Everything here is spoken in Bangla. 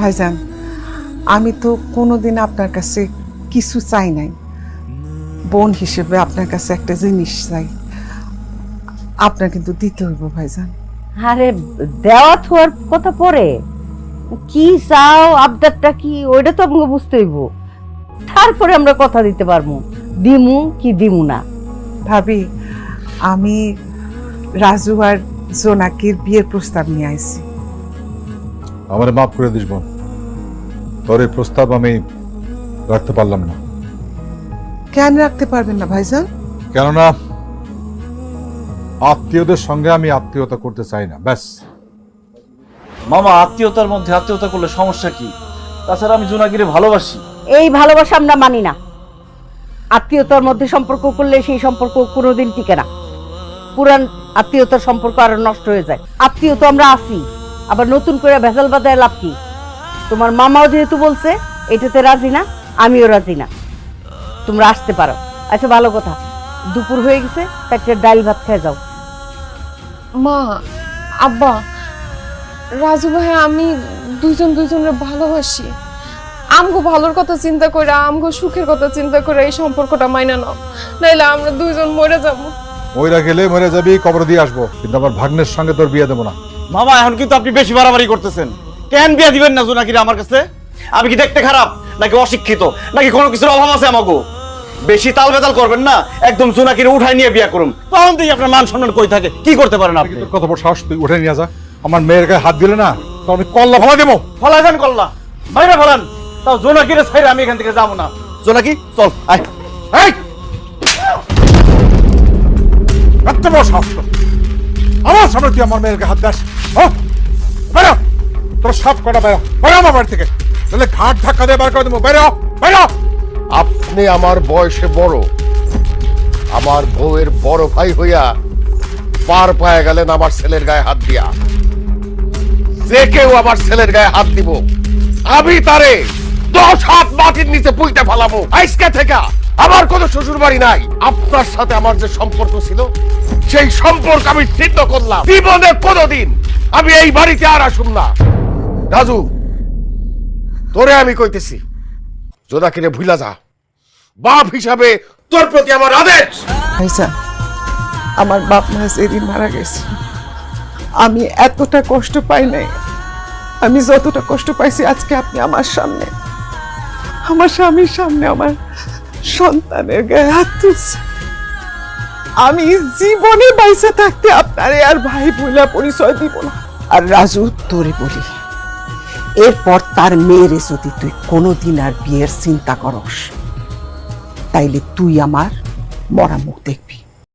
ভাইজান আমি তো কোনোদিন আপনার কাছে কিছু চাই নাই। বোন হিসেবে আপনার কাছে একটা জিনিস চাই। আপনার কিন্তু দিতে হইব ভাইজান। আরে দেওয়া থোয়ার কথা পরে। কি চাও আবদারটা কি ওইটা তো আমাকে বুঝতে হইব। তারপরে আমরা কথা দিতে পারব। দিমু কি দিমু না। ভাবি আমি রাজু আর জোনাকির বিয়ের প্রস্তাব নিয়ে আইছি। আমার মাফ করে দিস বোন। তোর এই প্রস্তাব আমি রাখতে পারলাম না। কেন রাখতে পারবেন না ভাইজান? কেননা আত্মীয়দের সঙ্গে আমি আত্মীয়তা করতে চাই না ব্যাস। মামা আত্মীয়তার মধ্যে আত্মীয়তা করলে সমস্যা কি? তাছাড়া আমি জোনাকিরে ভালোবাসি। এই ভালোবাসা আমরা মানি না। আত্মীয়তার মধ্যে সম্পর্ক করলে সেই সম্পর্ক কোনোদিন টিকে না। পুরান আত্মীয়তার সম্পর্ক আরও নষ্ট হয়ে যায়। আত্মীয়তা আমরা আছি। আবার নতুন করে ভেজাল বাজায় লাভ কি? তোমার মামাও যেহেতু বলছে এটাতে রাজি না আমিও রাজি না। তোমরা আসতে পারো। আচ্ছা ভালো কথা। দুপুর হয়ে গেছে একটা ডাল ভাত খেয়ে যাও। মা আব্বা রাজু ভাই আমি দুজন দুজনের ভালোবাসি। আমগো ভালোর কথা চিন্তা করে আমগো সুখের কথা চিন্তা করে এই সম্পর্কটা মাইনা নাও। নাইলে আমরা দুইজন মরে যাব। ময়রা গেলে মরে যাবি কবর দিয়ে আসব। কিন্তু আমার ভাগ্নের সঙ্গে তোর বিয়ে দেবো না। মামা এখন কিন্তু আপনি বেশি বাড়াবাড়ি করতেছেন। কেন বিয়া দিবেন না জোনাকিরে আমার কাছে? আমি কি দেখতে খারাপ নাকি অশিক্ষিত নাকি কোনো কিছুর অভাব আছে আমাকে বেশি তাল বেতাল করবেন না একদম জোনাকিরে উঠাই নিয়ে বিয়া করুন। তখন থেকে আপনার মান সম্মান কই থাকে কি করতে পারেন আপনি? কত বড় সাহস তুই উঠে নিয়ে যা। আমার মেয়ের গায়ে হাত দিলে না তো আমি কল্লা ফলা দেবো। ফলাই দেন করলা বাইরে ফলান। তাও জোনাকিরে ছাইরে আমি এখান থেকে যাব না। জোনাকি চল আয়। এই! এত বড় সাহস আমার সামনে তুই আমার মেয়ের গায়ে হাত দাস? বেরো। তোর সব কটা বেরো। বেরো আমার বাড়ি থেকে। তাহলে ঘাট ধাক্কা দিয়ে বার করে দেবো। বেরো বেরো। আপনি আমার বয়সে বড়। আমার বউয়ের বড় ভাই হইয়া পার পায়ে গেলেন আমার ছেলের গায়ে হাত দিয়া। যে কেউ আমার ছেলের গায়ে হাত দিব, আমি তারে দশ হাত মাটির নিচে পুইতে ফালাবো। আইসকে থেকে আমার কোনো শ্বশুর বাড়ি নাই। আপনার সাথে আমার যে সম্পর্ক ছিল, সেই সম্পর্ক আমি ছিন্ন করলাম। জীবনে কোনোদিন আমি এই বাড়িতে আর আসুন না। রাজু তোরে আমি কইতেছি জোনাকিরে ভুলা যা। বাপ হিসাবে তোর প্রতি আমার আদেশ। আমার বাপ মা যেদিন মারা গেছে আমি এতটা কষ্ট পাই নাই। আমি যতটা কষ্ট পাইছি আজকে আপনি আমার সামনে। আমার স্বামীর সামনে আমার সন্তানের গায়ে হাত তুলছে আমি জীবনে বাইসে থাকতে আপনারে আর ভাই বইলা পরিচয় দিব না। আর রাজু তোরে বলি, এরপর তার মেয়েরে যদি তুই কোনোদিন আর বিয়ের চিন্তা করস, তাইলে তুই আমার মরা মুখ দেখবি।